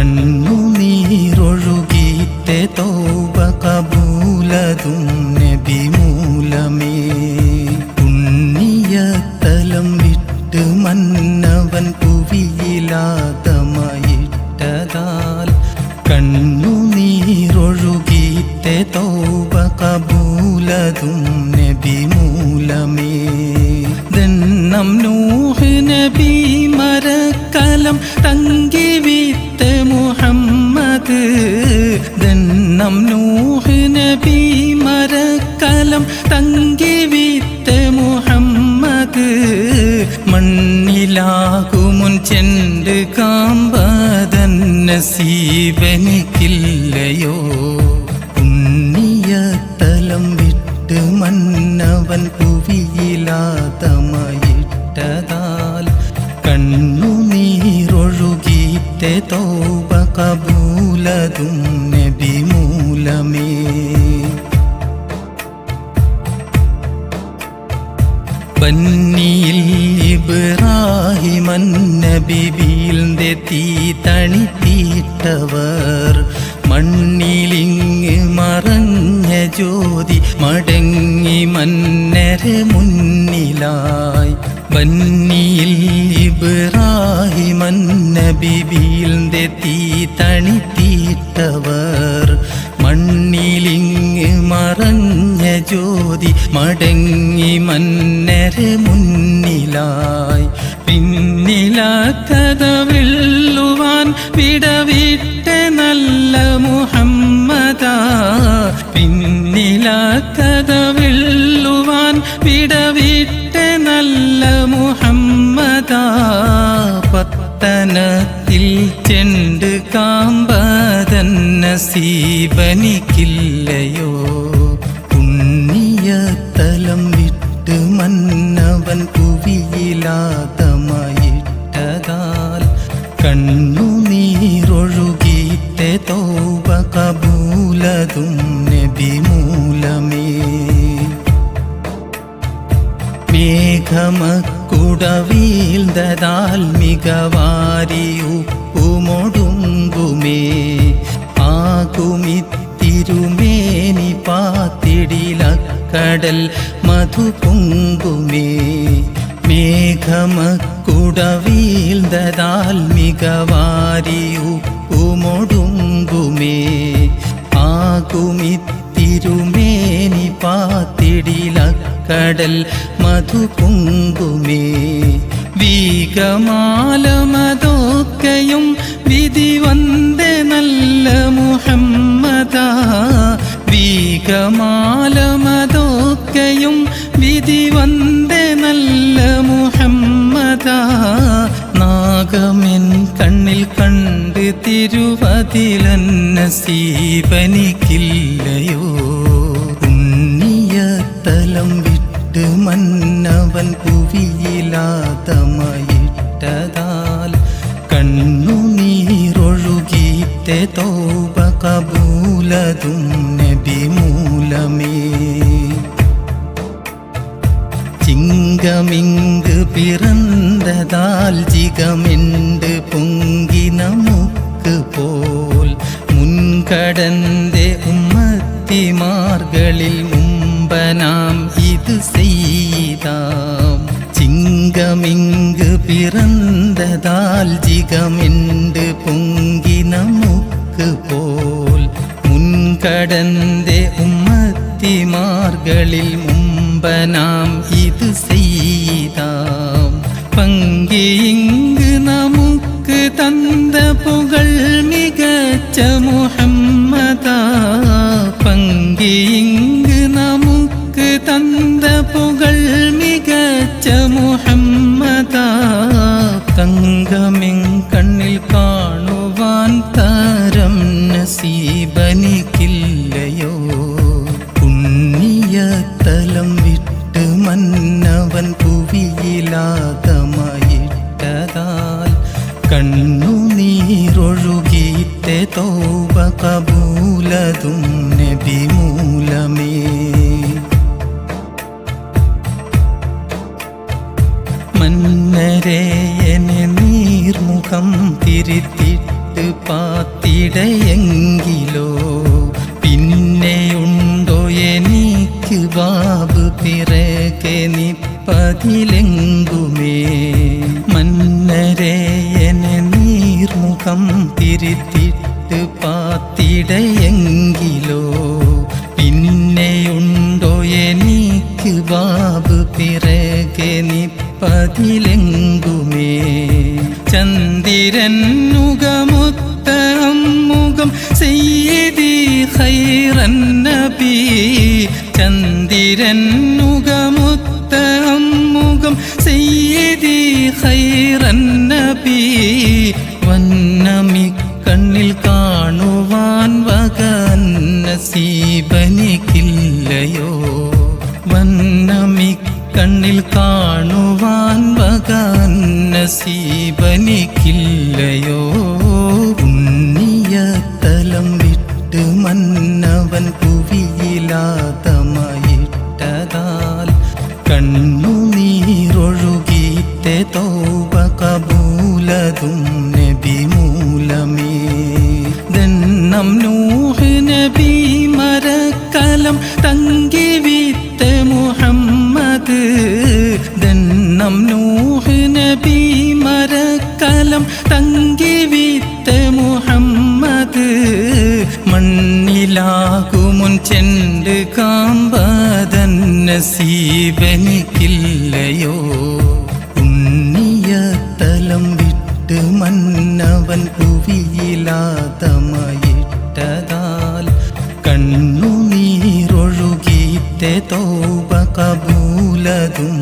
കണ്ണുനീരൊഴുകിത്തെ തോപ കബൂലതും നബി മൂലമേ. പുണ്യതലം വിട്ട് മന്നവൻ പുവിയിലാതമയിട്ടതാൽ കണ്ണുനീരൊഴുകിത്തെ തോപ കബൂലതും നബി മൂലമേ. ദന്നം നൂഹ് നബി മരക്കലം തങ്കി വിത്ത് മുഹമ്മദ് ദന്നം നൂഹ് നബി മരക്കലം തങ്കി വിത്ത് മുഹമ്മദ്. മണ്ണിലാകുമുൻ ചെണ്ട് കാമ്പതൻ നസീബനിക്കില്ലയോ പുണ്യതലം വിട്ട് മന്നവൻ പുവിയിലാതമയിട്ടതാൽ. കണ്ണുനീരൊഴുകിത്തെ തോപ നബി മൂലമേ. ബന്നിയിൽ ഇബ്രാഹിമൻ നബി വീഴ്ന്റെ തീ തണിത്തീട്ടവർ മണ്ണിലിങ് മറഞ്ഞ ജ്യോതി മടങ്ങി മന്നര മുന്നിലായി. ബന്നിയിൽ ഇബ്രാഹിമൻ നബി വീഴ്ന്റെ തീ തണിത്തീട്ടവർ മണ്ണിലിങ് മറഞ്ഞ ജ്യോതി മടങ്ങി മന്നര മുന്നിലായി. പിന്നിലാക്കഥ വെള്ളുവാൻ വിടവിട്ട നല്ല മുഹമ്മദ. പിന്നിലാക്കഥ വെള്ളുവാൻ വിടവിട്ട നല്ല മുഹമ്മദ. പത്തനത്തിൽ ചെണ്ട് കാമ്പതൻ നസീബനിക്കില്ലയോ? പുണ്യതലം വിട്ട് മന്നവൻ കുവിയിലാതമായിട്ടതാൽ കണ്ണുനീരൊഴുകിത്തെ തോവ കബൂലതും നബിമൂലമേ. മൂലമേ മേഘമക്കുടവീൽതതാൽ മികവാരി ഉപ്പുമൊടുങ്കുമേ ആകുമിത്തിരുമേനി പാത്തിടിലക്കടൽ മധുപൊങ്കുമേ മേഘമക്കുടവീൽതതാൽ മികവാരി ഉപ്പുമൊടുങ്കുമേ ആകുമിത്തിരുമേനി പാത്തിടിലക്കടൽ മധുപൊങ്കുമേ വീകമാലമതൊക്കെയും വിധി വന്ദ നല്ല മുഹമ്മദ. വീകമാലമതൊക്കെയും വിധി വന്ദ നല്ല മുഹമ്മദ. നാഗമെൻ കണ്ണിൽ കണ്ട് തിരുവതിലന്നസീപനിക്കില്ലയോ പുണ്യതലം വിട്ട് മന്നവൻ പുവിയിലാതമയിട്ടതാൽ കണ്ണുനീരൊഴുകിത്തെ തോപ കബൂലതും നബി മൂലമേ. ചിങ്കമിങ്ക് പിറന്നതാൽ ജിഗമെണ്ട് പൊങ്കി നമുക്ക് പോൽ മുൻകടന്റെ ഉമ്മത്തിമാർകളിൽ ചിങ്കമിങ്ക് പിറന്തതാൽ ജിഗമെണ്ട് പൊങ്കി നമുക്ക് പോൽ മുൻകടന്റെ ഉമ്മത്തിമാർകളിൽ മുമ്പനാം ഇത് ചെയ്താം പങ്കിയിങ്ക് നമുക്ക് തந்த തങ്കമിൻ കണ്ണിൽ കാണുവാൻ താരം നസീബനിക്കില്ലയോ? പുണ്യ തലം വിട്ട് മന്നവൻ പുവിയിലാതമയിട്ടതാൽ കണ്ണുനീരൊഴുകിത്തെ തോപ കബൂലതും നബി മൂലമേ മന്നരേയനെ നീർമുഖം തിരുത്തിട്ട് പാത്തിടയെങ്കിലോ? പിന്നെയുണ്ടോ എനിക്ക് ബാബ് പിറകെ നിപ്പതിലെങ്കുമേ? മന്നരേയനെ നീർമുഖം തിരുത്തിട്ട് പാത്തിടയെങ്കിലോ? പിന്നെയുണ്ടോ എനിക്ക് ബാബ് പിറകെ നിപ്പതിലെങ്കുമേ ചന്ദിരൻ മുഖമൊത്ത അമ്മുഖം സെയ്യതി ഖൈറൻ നബി. ചന്ദിരൻ മുഖമൊത്ത അമ്മുഖം സെയ്യതി ഖൈറൻ നബി. വന്നമി കണ്ണിൽ കാണുവാൻ വക നസീബനിക്കില്ലയോ. വന്നമി കണ്ണിൽ കാണുവാൻ വക നസീബനിക്കില്ലയോ? ഉണ്ണിയ തലം വിട്ട് മന്നവൻ കുവിയിലാതമയിട്ടതാൽ നീരൊഴുകിയിട്ടെ തോവ കബൂലതും നബി മൂലമേ. ദണ്ണം നൂഹ് നബി മരക്കലം തങ്കി ദന്നം നൂഹ് നബി മരക്കലം തങ്കി വിത്ത മുഹമ്മദ്. മണ്ണിലാകുമുൻ ചെണ്ട് കാമ്പതൻ നസീബനിക്കില്ലയോ? ഉണ്ണിയ തലം വിട്ട് മന്നവൻ കുവിയിലാതമയിട്ടതാൽ കണ്ണുനീരൊഴുകീത്തെ തോപ കബൂലതും